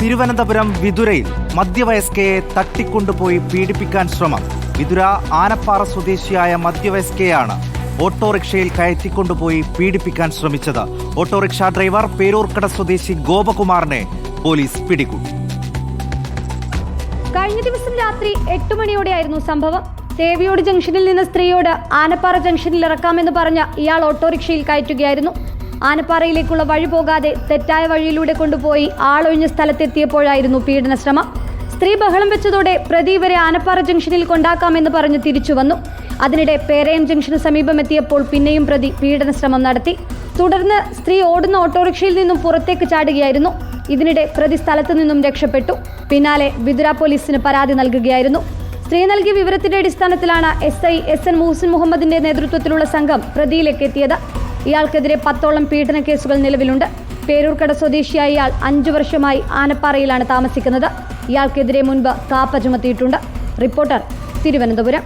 തിരുവനന്തപുരം വിതുരയിൽ മധ്യവയസ്കയെ തട്ടിക്കൊണ്ടുപോയി പീഡിപ്പിക്കാൻ ശ്രമം. വിതുര ആനപ്പാറ സ്വദേശിയായ മധ്യവയസ്കയാണ് ഓട്ടോറിക്ഷയിൽ കയറ്റിക്കൊണ്ടുപോയി പീഡിപ്പിക്കാൻ ശ്രമിച്ചത്. ഓട്ടോറിക്ഷ ഡ്രൈവർ പേരൂർക്കട സ്വദേശി ഗോപകുമാറിനെ പോലീസ് പിടികൂടി. കഴിഞ്ഞ ദിവസം രാത്രി എട്ട് മണിയോടെയായിരുന്നു സംഭവം. തേവിയോട് ജംഗ്ഷനിൽ നിന്ന് സ്ത്രീയോട് ആനപ്പാറ ജംഗ്ഷനിൽ ഇറക്കാമെന്ന് പറഞ്ഞ് ഇയാൾ ഓട്ടോറിക്ഷയിൽ കയറ്റുകയായിരുന്നു. ആനപ്പാറയിലേക്കുള്ള വഴി പോകാതെ തെറ്റായ വഴിയിലൂടെ കൊണ്ടുപോയി ആളൊഴിഞ്ഞ സ്ഥലത്തെത്തിയപ്പോഴായിരുന്നു പീഡന ശ്രമം സ്ത്രീ ബഹളം വെച്ചതോടെ പ്രതി ഇവരെ ആനപ്പാറ ജംഗ്ഷനിൽ കൊണ്ടാക്കാമെന്ന് പറഞ്ഞ് തിരിച്ചു വന്നു. അതിനിടെ പേരയം ജംഗ്ഷന് സമീപം എത്തിയപ്പോൾ പിന്നെയും പ്രതി പീഡന ശ്രമം നടത്തി. തുടർന്ന് സ്ത്രീ ഓടുന്ന ഓട്ടോറിക്ഷയിൽ നിന്നും പുറത്തേക്ക് ചാടുകയായിരുന്നു. ഇതിനിടെ പ്രതി സ്ഥലത്തു നിന്നും രക്ഷപ്പെട്ടു. പിന്നാലെ വിതുര പോലീസിന് പരാതി നൽകുകയായിരുന്നു. സ്ത്രീ നൽകിയ വിവരത്തിന്റെ അടിസ്ഥാനത്തിലാണ് S I S N Muhasin മുഹമ്മദിന്റെ നേതൃത്വത്തിലുള്ള സംഘം പ്രതിയിലേക്ക് എത്തിയത് ഇയാൾക്കെതിരെ പത്തോളം പീഡന കേസുകൾ നിലവിലുണ്ട്. പേരൂർക്കട സ്വദേശിയായ ഇയാൾ അഞ്ചു വർഷമായി ആനപ്പാറയിലാണ് താമസിക്കുന്നത്. ഇയാൾക്കെതിരെ മുൻപ് കാപ്പ ചുമത്തിയിട്ടുണ്ട്. റിപ്പോർട്ടർ തിരുവനന്തപുരം.